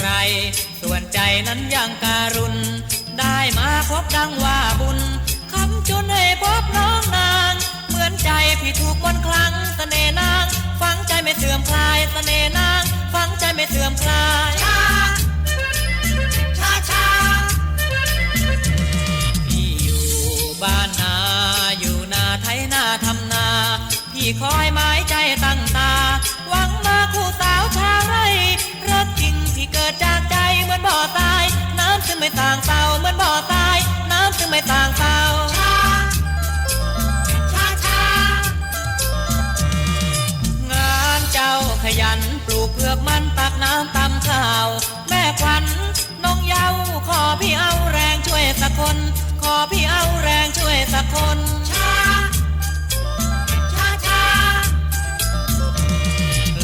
ไรส่วนใจนั้นยังการุณ ได้มาพบดังว่าบุญคำจุนให้พบน้องนาง เหมือนใจพี่ถูกมนคลังเสน่นาง ฟังใจไม่เสื่อมคลายเสน่นาง ฟังใจไม่เสื่อมคลายชาชาชาพี่อยู่บ้านนาอยู่นาไทยนาทำนา พี่คอยหมายใจตั้งตาหวัง ตักน้ำตำข้าว แม่ขวัญน้องเยาขอพี่เอาแรงช่วยสักคน ขอพี่เอาแรงช่วยสักคนชาชาชา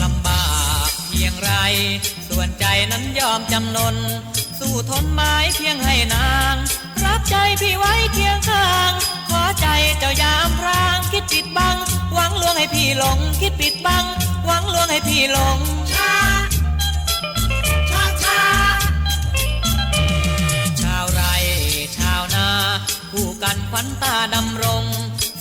ลำบากเพียงไร ส่วนใจนั้นยอมจำนน สู้ทนไม้เพียงให้นาง รับใจพี่ไว้เคียงข้าง ขอใจเจ้ายามพรางคิดปิดบัง หวังลวงให้พี่หลง คิดปิดบัง หวังลวงให้พี่หลง ขวัญตาดำรง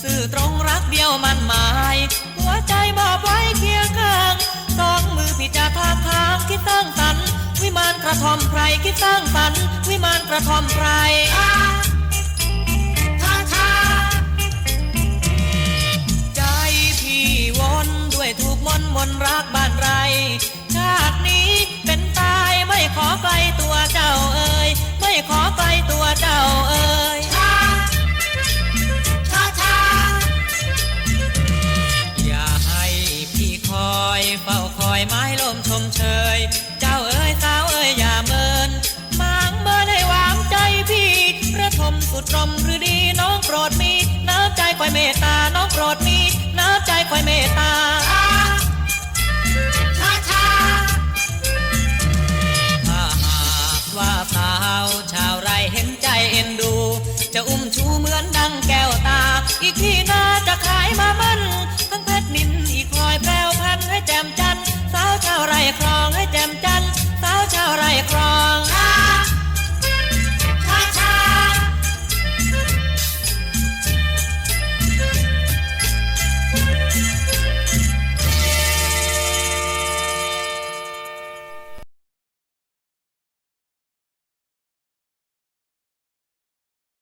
สื่อตรงรักเดียวมันหมาย หัวใจมอบไว้เคียงข้างสองมือพี่จะทาทางคิดสร้างสรรค์วิมานกระทอมไพรคิดสร้างสรรค์วิมานกระทอมไพรใจพี่วนด้วยถูกมนมนรักบ้านไร ชาตินี้เป็นตายไม่ขอไกลตัวเจ้าเอ คอยเมตตา น้องโปรดมีน้ำใจคอยเมตตาชาชาถ้าหากว่าสาวชาวไรเห็นใจเอ็นดู จะอุ้มชูเหมือนดังแก้วตาอีกที